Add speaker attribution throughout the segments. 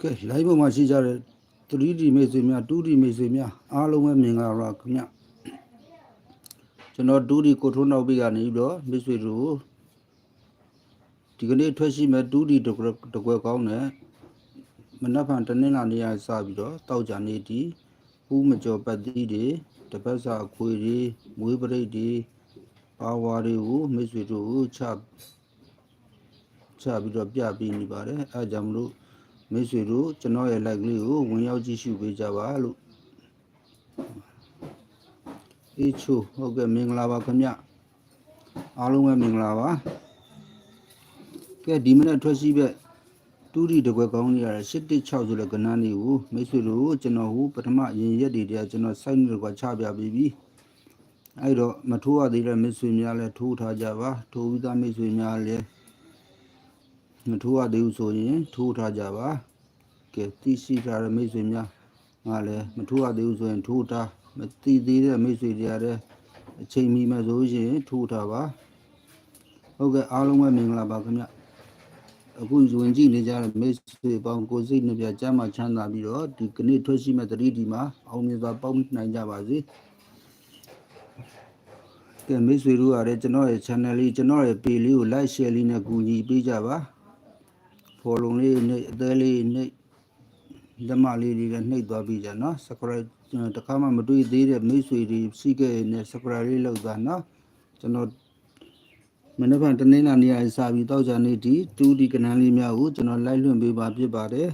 Speaker 1: ကဲ live ပေါ်မှာရှိကြတဲ့ 3D မိတ်ဆွေများ 2D မိတ်ဆွေများအားလုံးပဲမင်္ဂလာပါခင်ဗျကျွန်တော် 2D ကိုထုံးနောက်ပြီးကနေပြီးတော့မိတ်ဆွေတို့ဒီကနေ့ထွက်ရှိမဲ့ 2D တကွက်တကွက်ကောင်းနဲ့မနက်ဖြန်တနင်္လာနေ့ရစပြီးတော့တောက်ကြနေတီဦးမကျော်ပတ်သီးတွေတပတ်စာအခွေတွေမွေးပရိတ်တွေပါဝါတွေကိုမိတ်ဆွေတို့ကိုချချပြီးတော့ပြပြီးနေပါတယ်အဲဒါကြောင့်မလို့ မိတ်ဆွေတို့ကျွန်တော်ရဲ့ like လေးကိုဝင်ရောက်ကြည့်ရှုပေးကြပါလို့အေးချိုဟုတ်ကဲ့မင်္ဂလာပါခင်ဗျအားလုံးပဲမင်္ဂလာပါကဲဒီမနေ့ထွက်ရှိပဲတူရီတကွက်ကောင်းနေရတဲ့816ဆိုတဲ့ကဏ္ဍလေးကိုမိတ်ဆွေတို့ကျွန်တော်ဟိုပထမရင်ရက်တွေတည်းကကျွန်တော် site တွေကွာချပြပြီးပြီအဲ့တော့မထိုးရသေးတဲ့မိတ်ဆွေများလည်းထိုးထားကြပါထိုးပြီးသားမိတ်ဆွေများလည်း မထိုးရသေးဘူးဆိုရင်ထိုးထားကြပါကဲသိရှိထားတဲ့မိတ်ဆွေများငါလည်းမထိုးရသေးဘူးဆိုရင်ထိုးထားမသိသေးတဲ့မိတ်ဆွေတွေရတယ်အချိန်မီမှဆိုရင်ထိုးထားပါဟုတ်ကဲ့အားလုံးပဲမင်္ဂလာပါခင်ဗျအခုဝင်ကြည့်နေကြတဲ့မိတ်ဆွေပေါင်းကိုယ်စိတ်နှပြကျမ်းမာချမ်းသာပြီးတော့ဒီကနေ့ထွက်ရှိမဲ့သတိဒီမှာအောင်မြင်စွာပေါင်းနိုင်ကြပါစေကဲမိတ်ဆွေတို့ကလည်းကျွန်တော်ရဲ့ channel လေးကျွန်တော်ရဲ့ page လေးကို like share လေးနဲ့ကူညီပေးကြပါ ဖော်လုံးလေးနှိပ်အသေးလေးနှိပ်လက်မလေးတွေလည်းနှိပ်သွားပြီးကြနော် subscribe ကျွန်တော်တစ်ခါမှမတွေ့သေးတဲ့မိတ်ဆွေတွေရှိခဲ့ရင်လည်း subscribe လေးလုပ်သွားနော်ကျွန်တော်မနေ့ကတနေ့နာနေရာစပြီးတောက်ကြနေဒီ 2D ကနန်းလေးများကိုကျွန်တော် live လွှင့်ပေးပါဖြစ်ပါတယ်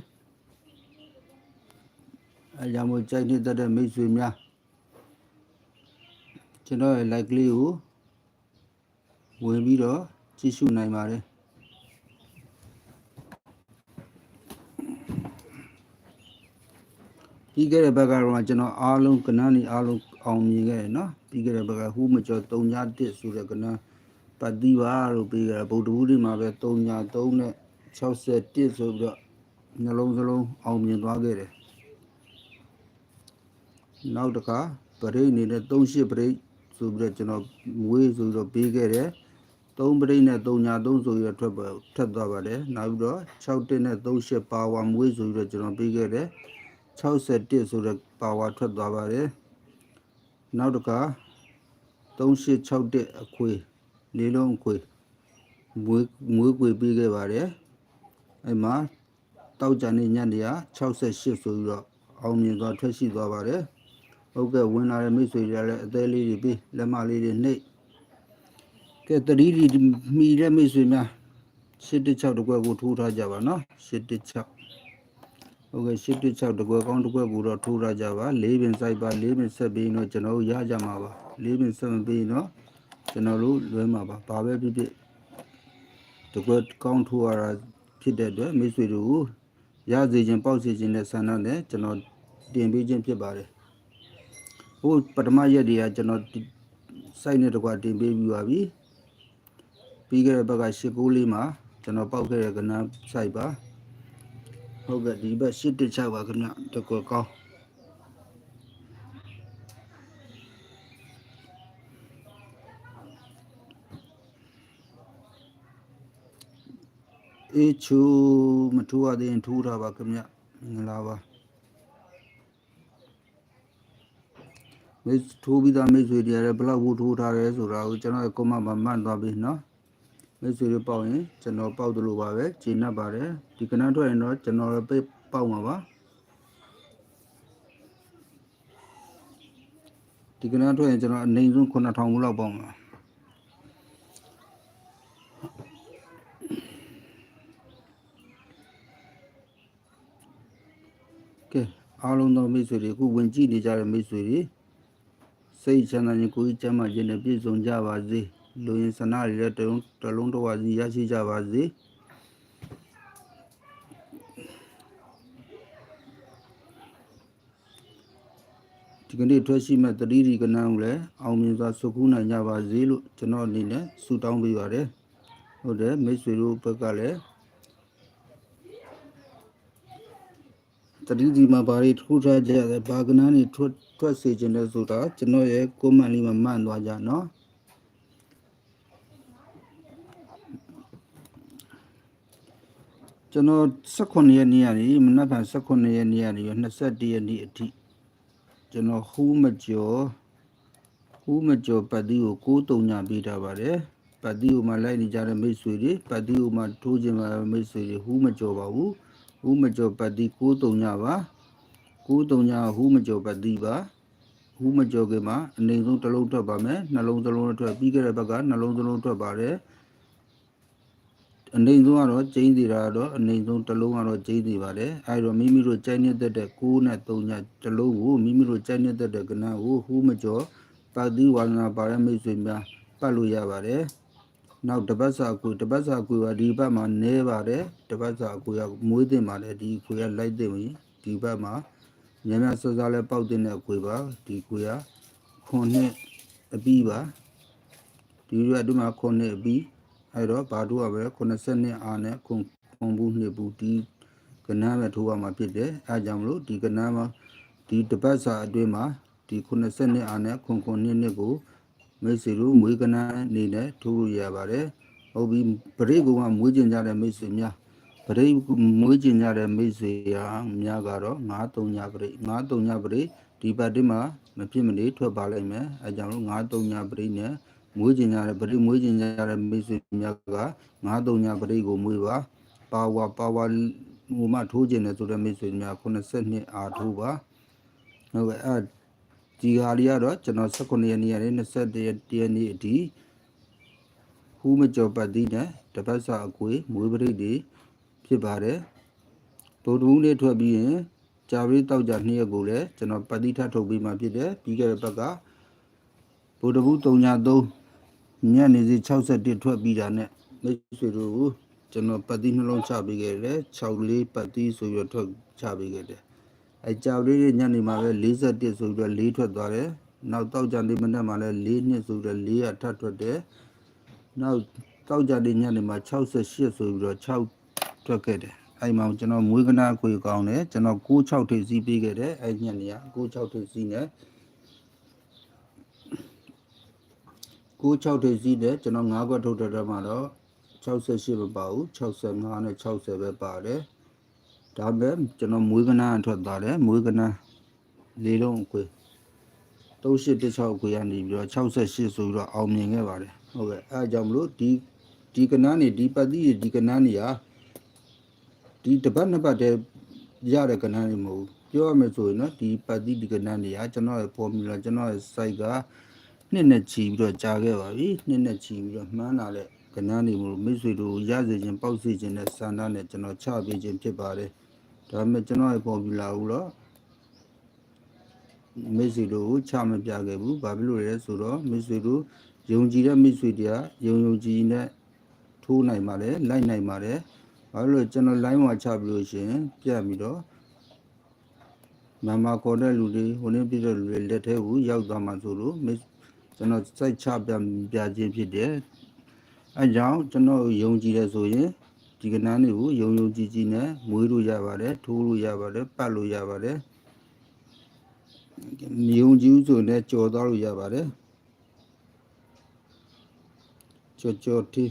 Speaker 1: အဲကြောင့်မို့ကြိုက်နေတဲ့မိတ်ဆွေများကျွန်တော်ရဲ့ like လေးကိုဝင်ပြီးတော့ကြည့်ရှုနိုင်ပါတယ် ပြီးခဲ့တဲ့ဘက်ကတော့ကျွန်တော်အားလုံးကဏ္ဍနေအားလုံးအောင်မြင်ခဲ့တယ်နော်ပြီးခဲ့တဲ့ဘက်ကဟူးမကျော်3ည1ဆိုတဲ့ကဏ္ဍပတ်တိပါလို့ပြီးခဲ့တာဗုဒ္ဓဘူးတွေမှာပဲ3ည3နဲ့61ဆိုပြီးတော့နှလုံးစလုံးအောင်မြင်သွားခဲ့တယ်နောက်တစ်ခါပရိတ်အနေနဲ့38ပရိတ်ဆိုပြီးတော့ကျွန်တော်မွေးဆိုပြီးတော့ပေးခဲ့တယ်3ပရိတ်နဲ့3ည3ဆိုပြီးတော့ထွက်ပေါ်ထွက်သွားပါတယ်နောက်ပြီးတော့6တက်နဲ့38ပါဝါမွေးဆိုပြီးတော့ကျွန်တော်ပေးခဲ့တယ် 61ဆိုတဲ့ပါဝါထွက်သွားပါတယ်နောက်တစ်ခါ3861အခွေလေးလုံးအခွေမွေးမွေးခွေပြီးခဲ့ပါတယ်အဲ့မှာတောက်ကြနေညနေရ68ဆိုပြီးတော့အောင်မြင်သွားထွက်ရှိသွားပါတယ်ဟုတ်ကဲ့ဝင်လာတဲ့မိတ်ဆွေတွေလည်းအသေးလေးတွေပြီးလက်မလေးတွေနှိပ်ကဲတတိဒီမိတဲ့မိတ်ဆွေများ86တကွက်ကိုထိုးထားကြပါနော်86 ဟုတ်ကဲ့86တကွက်ကောင်းတကွက်ကိုတော့ထိုးထားကြပါ၄ပင်စိုက်ပါ၄ပင်ဆက်ပြီးတော့ကျွန်တော်တို့ရကြမှာပါ၄ပင်ဆက်မပြီးတော့ကျွန်တော်တို့လွဲမှာပါဘာပဲဖြစ်ဖြစ်တကွက်ကောင်းထိုးရတာဖြစ်တဲ့အတွက်မိတ်ဆွေတို့ကိုရစေခြင်းပေါက်စေခြင်းနဲ့ဆန္ဒနဲ့ကျွန်တော်တင်ပေးခြင်းဖြစ်ပါတယ်ဟိုပထမရက်တွေကကျွန်တော်စိုက်နဲ့တကွက်တင်ပေးပြီးပါပြီပြီးခဲ့တဲ့ဘက်ကရှစ်ကိုးလေးမှာကျွန်တော်ပေါက်ခဲ့တဲ့ကဏ္ဍစိုက်ပါ ဟုတ်ကဲ့ဒီဘက်ရှစ်တစ်ချပါခင်ဗျတကွက်ကောင်းအေးချူမထူရသေးရင်ထူထားပါခင်ဗျမင်္ဂလာပါမေးထိုးပြီးသားမိတ်ဆွေတွေလည်းဘလောက်ဘူးထိုးထားတယ်ဆိုတာကိုကျွန်တော်ကွန်မန့်မှာမှတ်သွားပြီနော် မိတ်ဆွေတွေပေါက်ရင်ကျွန်တော်ပေါက်တယ်လို့ပါပဲဂျင်း납ပါတယ်ဒီကနန်းထွက်ရင်တော့ကျွန်တော်ပဲပေါက်မှာပါဒီကနန်းထွက်ရင်ကျွန်တော်အနိုင်ဆုံး9000ဘူးလောက်ပေါက်မှာကဲအားလုံးသောမိတ်ဆွေတွေအခုဝင်ကြည့်နေကြတဲ့မိတ်ဆွေတွေစိတ်ချမ်းသာခြင်းကိုယ်ကြီးကျမ်းမာခြင်းနဲ့ပြည့်စုံကြပါစေ လူရင်ဆန္ဒတွေလည်းတလုံးတလုံးတစ်ဝါစီရရှိကြပါစေဒီကနေ့ထွက်ရှိမဲ့တတိဒီကနန်းကိုလည်းအောင်မြင်စွာဆုကူးနိုင်ကြပါစေလို့ကျွန်တော်အနေနဲ့ဆုတောင်းပေးပါတယ်ဟုတ်တယ်မိတ်ဆွေတို့ဘက်ကလည်းတတိဒီမှာဘာတွေထိုးထားကြလဲဘာကနန်းတွေထွက်ထွက်စေခြင်းလဲဆိုတာကျွန်တော်ရဲ့ကိုမန်လေးမှာမှန်သွားကြနော် ကျွန်တော်18ရက်နေ့ကနေမနက်ဖြန်18ရက်နေ့ကနေ21ရက်နေ့အထိကျွန်တော်ဟူးမကျော်ဟူးမကျော်ပတ်တီကိုကိုးတုံညာပေးထားပါတယ်ပတ်တီကိုမှလိုက်နေကြတဲ့မိတ်ဆွေတွေပတ်တီကိုမှထိုးခြင်းပါမိတ်ဆွေတွေဟူးမကျော်ပါဘူးဟူးမကျော်ပတ်တီကိုးတုံညာပါကိုးတုံညာဟူးမကျော်ပတ်တီပါဟူးမကျော်ကမှာအနေဆုံးတစ်လုံးထွက်ပါမယ်နှလုံးတစ်လုံးထွက်ပြီးခဲ့တဲ့ဘက်ကနှလုံးတစ်လုံးထွက်ပါတယ် အနေဆုံးကတော့ကျင်းစီတာကတော့အနေဆုံးတစ်လုံးကတော့ကျင်းစီပါတယ်အဲဒါမိမိတို့ကြိုက်နေတဲ့တဲ့6နဲ့3ညတစ်လုံးကိုမိမိတို့ကြိုက်နေတဲ့တဲ့ကဏ္ဍကိုဟူးမကျော်ပတ်တိဝါဒနာပါရမိတ်ဆွေများပတ်လို့ရပါတယ်နောက်တပတ်စာအကူတပတ်စာအကူကဒီဘက်မှာနဲပါတယ်တပတ်စာအကူကမွေးတင်ပါတယ်ဒီခွေကလိုက်တင်ပြီဒီဘက်မှာညများစောစားလဲပေါက်တင်တဲ့ခွေပါဒီခွေကခွန်နှစ်အပြီးပါဒီရွက်ဒီမှာခွန်နှစ်အပြီး အဲ့တော့ဘာတို့ကပဲ82အာနဲ့ခွန်ခွန်ဘူးနှစ်ဘူးဒီကနန်းပဲထိုးရမှာဖြစ်တယ်အဲကြောင့်မလို့ဒီကနန်းမှာဒီတပတ်စာအတွင်းမှာဒီ82အာနဲ့ခွန်ခွန်နှစ်နှစ်ကိုမိတ်ဆွေတို့မွေးကနန်းအနေနဲ့ထိုးလို့ရပါတယ်ဟုတ်ပြီပရိတ်ကောင်ကမွေးကျင်ကြတဲ့မိတ်ဆွေများပရိတ်မွေးကျင်ကြတဲ့မိတ်ဆွေရာများကတော့93ညပရိတ်93ညပရိတ်ဒီပတ်တိမှာမဖြစ်မနေထွက်ပါလိမ့်မယ်အဲကြောင့်လို့93ညပရိတ်နဲ့ မွေးကျင်ကြတဲ့ပရိတ်မွေးကျင်ကြတဲ့မိတ်ဆွေများက93ညပရိတ်ကိုမွေးပါပါဝါပါဝါဟိုမှထိုးကျင်တယ်ဆိုတဲ့မိတ်ဆွေများ82အားထိုးပါဟုတ်ကဲ့အဲဒီဟာလေးကတော့ကျွန်တော်18ရက်နေ့ကနေ21ရက်နေ့အထိဟူးမကျော်ပတ်သီးနဲ့တပတ်စာအကွေမွေးပရိတ်တွေဖြစ်ပါတယ်ဒုဒူးလေးထွက်ပြီးရင်ကြာပြီးတောက်ကြနှစ်ရက်ကိုလည်းကျွန်တော်ပတ်သီးထထုတ်ပြီးမှဖြစ်တယ်ပြီးခဲ့တဲ့ဘက်ကဗုဒ္ဓဘူး303ည နေစီ61ထွက်ပြီးတာနဲ့မိတ်ဆွေတို့ကိုကျွန်တော်ပတ်သီးနှလုံးချပေးခဲ့တယ်6လေးပတ်သီးဆိုပြီးတော့ထွက်ချပေးခဲ့တယ်အဲကြောက်လေးတွေညနေမှာပဲ41ဆိုပြီးတော့4ထွက်သွားတယ်နောက်တောက်ကြနေမနေ့မှာလည်း4နှစ်ဆိုပြီးတော့4ရထပ်ထွက်တယ်နောက်တောက်ကြနေညနေမှာ68ဆိုပြီးတော့6ထွက်ခဲ့တယ်အဲ့မှာကျွန်တော်မွေးကနာအခွေကောင်းတယ်ကျွန်တော်96ထိပ်စီးပေးခဲ့တယ်အဲ့ညနေက96ထိပ်စီးနဲ့ 96ထိပ်စီးတယ်ကျွန်တော်9ခွက်ထုတ်တဲ့မှာတော့68မပါဘူး65နဲ့60ပဲပါတယ်ဒါပဲကျွန်တော်မွေးကနာထွက်သွားတယ်မွေးကနာလေးလုံးအခွေ3816အခွေကနေပြီးတော့68ဆိုပြီးတော့အောင်မြင်ခဲ့ပါတယ်ဟုတ်ကဲ့အဲအကြောင်းမလို့ဒီဒီကနာနေဒီပတ်တိဒီကနာနေရာဒီတပတ်နှစ်ပတ်တည်းရတဲ့ကဏ္ဍတွေမဟုတ်ဘူးပြောရမယ်ဆိုရင်တော့ဒီပတ်တိဒီကဏ္ဍတွေကကျွန်တော်ရဲ့ formula ကျွန်တော်ရဲ့ site က နှစ်နဲ့ချီပြီးတော့ကြာခဲ့ပါပြီနှစ်နဲ့ချီပြီးတော့မှန်းလာတဲ့ကဏ္ဍတွေမလို့မိတ်ဆွေတို့ရစေခြင်းပေါက်စေခြင်းနဲ့စံသားနဲ့ကျွန်တော်ချပေးခြင်းဖြစ်ပါတယ်ဒါပေမဲ့ကျွန်တော်ရဲ့ formula ကိုတော့မိတ်ဆွေတို့ကိုချမပြခဲ့ဘူးဘာဖြစ်လို့လဲဆိုတော့မိတ်ဆွေတို့ယုံကြည်တဲ့မိတ်ဆွေတွေကယုံယုံကြည်နဲ့ထိုးနိုင်ပါတယ်လိုက်နိုင်ပါတယ်ဘာလို့လဲကျွန်တော် line မှာချပြီးလို့ရှိရင်ပြတ်ပြီးတော့မမခေါ်တဲ့လူတွေဟိုနေ့ပြတဲ့လူတွေလက်ထဲကိုရောက်သွားမှဆိုလို့ ကျွန်တော်စိုက်ချပြပြခြင်းဖြစ်တယ်အဲကြောင့်ကျွန်တော်ယုံကြည်တယ်ဆိုရင်ဒီကဏ္ဍတွေကိုယုံယုံကြည်ကြည်နဲ့မွေးလို့ရပါတယ်ထိုးလို့ရပါတယ်ပတ်လို့ရပါတယ်ယုံကြည်ဆိုရင်ကြော်သွားလို့ရပါတယ်ကြော်ကြော်တီး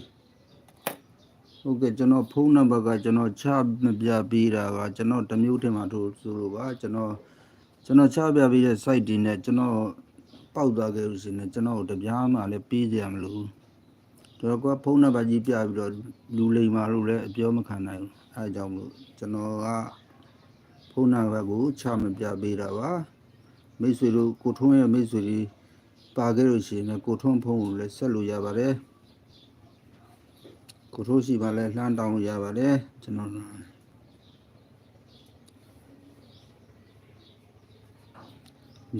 Speaker 1: ဟုတ်ကဲ့ကျွန်တော်ဖုန်းနံပါတ်ကကျွန်တော်ချမပြပေးတာကကျွန်တော်တမျိုးထင်မှထို့ဆိုလို့ပါကျွန်တော်ကျွန်တော်ချပြပေးတဲ့ site ဒီနဲ့ကျွန်တော် ပောက်သွားခဲ့လို့ရှိရင်ကျွန်တော်တပြားမှလည်းပေးကြရမလို့တော့ကဖုန်းနံပါတ်ကြီးပြပြီးတော့လူလိမ်မာလို့လည်းအပြောမခံနိုင်ဘူးအဲအကြောင်းမလို့ကျွန်တော်ကဖုန်းနံပါတ်ကိုချမပြပေးတာပါမိတ်ဆွေတို့ကိုထုံးရဲ့မိတ်ဆွေတွေပါခဲ့လို့ရှိရင်ကိုထုံးဖုန်းကိုလည်းဆက်လို့ရပါတယ်ကိုထိုးရှိပါလဲလှမ်းတောင်းလို့ရပါတယ်ကျွန်တော်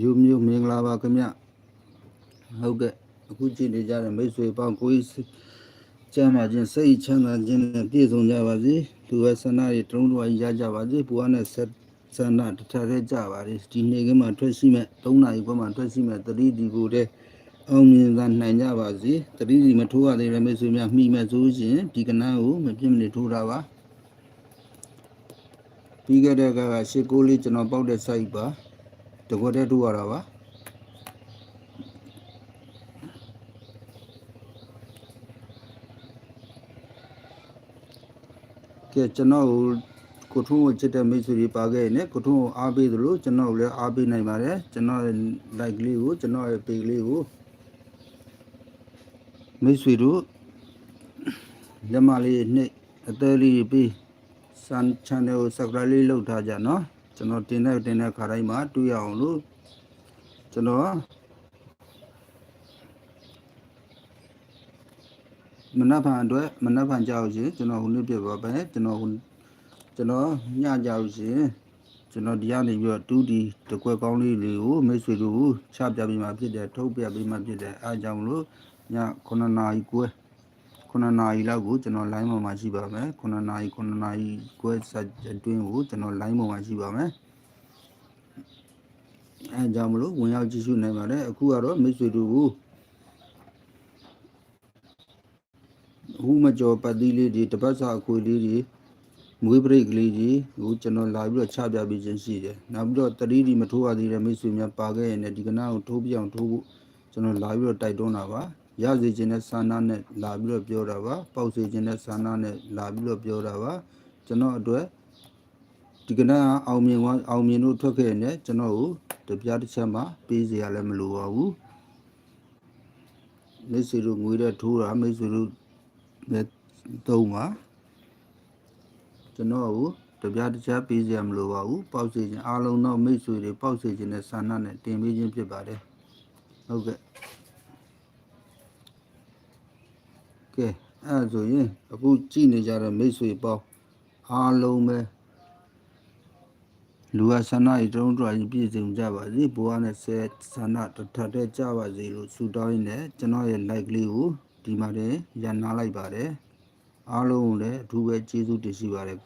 Speaker 1: ယူမျိုးမင်္ဂလာပါခင်ဗျ ဟုတ်ကဲ့အခုကြည့်နေကြတဲ့မိတ်ဆွေပေါင်းကိုကြီးကျမ်းမာခြင်းစိတ်ချမ်းသာခြင်းနဲ့ပြည့်စုံကြပါစေလူရဲ့ဆန္ဒတွေတုံးတော်ရကြပါစေဘုရားနဲ့ဆက်ဆန္ဒတစ်ထပ်ထဲကြပါတယ်ဒီနေ့ကမှထွက်ရှိမဲ့3နာရီခွဲမှထွက်ရှိမဲ့တတိဒီကိုတဲ့အောင်မြင်သာနိုင်ကြပါစေတတိဒီမထိုးရသေးတဲ့မိတ်ဆွေများမှီမဲ့ဆိုရှင်ဒီကနန်းကိုမပြစ်မနေထိုးတာပါပြီးခဲ့တဲ့ကကရှစ်ကိုလေးကျွန်တော်ပေါက်တဲ့ site ပါတကွက်တည်းထိုးရတာပါ ကဲကျွန်တော်ကိုကိုထုံးကိုချစ်တဲ့မိတ်ဆွေတွေပါခဲ့ရင်လည်းကိုထုံးကိုအားပေးသလိုကျွန်တော်ကိုလည်းအားပေးနိုင်ပါတယ်ကျွန်တော်ရဲ့ like လေးကိုကျွန်တော်ရဲ့ page လေးကိုမိတ်ဆွေတို့လက်မလေးနှိပ်အသေးလေးပေး sun channel ကို subscribe လေးလုပ်ထားကြနော်ကျွန်တော်တင်တဲ့တင်တဲ့ခါတိုင်းမှာတွေ့ရအောင်လို့ကျွန်တော် မနက်ဖြန်အတွက်မနက်ဖြန်ကြောက်ရှင်ကျွန်တော်ဟိုနေ့ပြပါပဲကျွန်တော်ဟိုကျွန်တော်ညကြောက်ရှင်ကျွန်တော်ဒီကနေပြီးတော့တူးဒီတကွက်ကောင်းလေးလေးကိုမိတ်ဆွေတို့ကိုချပြပေးမှဖြစ်တယ်ထုတ်ပြပေးမှဖြစ်တယ်အားကြောင့်မလို့ည9နာရီကွဲ9နာရီလောက်ကိုကျွန်တော် line ပေါ်မှာရှိပါမယ်9နာရီ9နာရီကွဲစအတွင်းကိုကျွန်တော် line ပေါ်မှာရှိပါမယ်အဲကြောင့်မလို့ဝင်ရောက်ကြည့်ရှုနိုင်ပါတယ်အခုကတော့မိတ်ဆွေတို့ ကိုဟူမကျော်ပတ်သီးလေးတွေတပတ်စာအခွေလေးတွေမွေးပရိတ်ကလေးကြီးကိုကျွန်တော်လာပြီးတော့ချပြပေးခြင်းရှိတယ်။နောက်ပြီးတော့တတိဒီမထိုးရသေးတဲ့မိတ်ဆွေများပါခဲ့ရင်လည်းဒီကနာကိုထိုးပြအောင်ထိုးဖို့ကျွန်တော်လာပြီးတော့တိုက်တွန်းတာပါ။ရစေခြင်းနဲ့ဆန္ဒနဲ့လာပြီးတော့ပြောတာပါ။ပေါက်စေခြင်းနဲ့ဆန္ဒနဲ့လာပြီးတော့ပြောတာပါ။ကျွန်တော်အတွက်ဒီကနာအောင်မြင်သွားအောင်မြင်လို့ထွက်ခဲ့ရင်လည်းကျွန်တော်ကိုတပြားတစ်ချက်မှပေးစရာလည်းမလိုပါဘူး။မိတ်ဆွေတို့ငွေတဲ့ထိုးတာမိတ်ဆွေတို့ နဲ့သုံးပါကျွန်တော်ကိုတပြားတခြားပေးစရာမလိုပါဘူးပေါက်စီခြင်းအားလုံးသောမိတ်ဆွေတွေပေါက်စီခြင်းနဲ့ဆန္ဒနဲ့တင်ပေးခြင်းဖြစ်ပါတယ်ဟုတ်ကဲ့ကဲအဲ့ဒါဆိုရင်အခုကြည့်နေကြတဲ့မိတ်ဆွေပေါင်းအားလုံးပဲလူဝဆန္ဒဤတုံးတော်ကြီးပြည့်စုံကြပါစေဘဝနဲ့ဆဲဆန္ဒတစ်ထပ်တည်းကြပါစေလို့ဆုတောင်းရင်းနဲ့ကျွန်တော်ရဲ့ like လေးကို ဒီမှာတည်းရန်နာလိုက်ပါတယ်အားလုံးကိုလည်းအထူးပဲကျေးဇူးတင်ရှိပါတယ်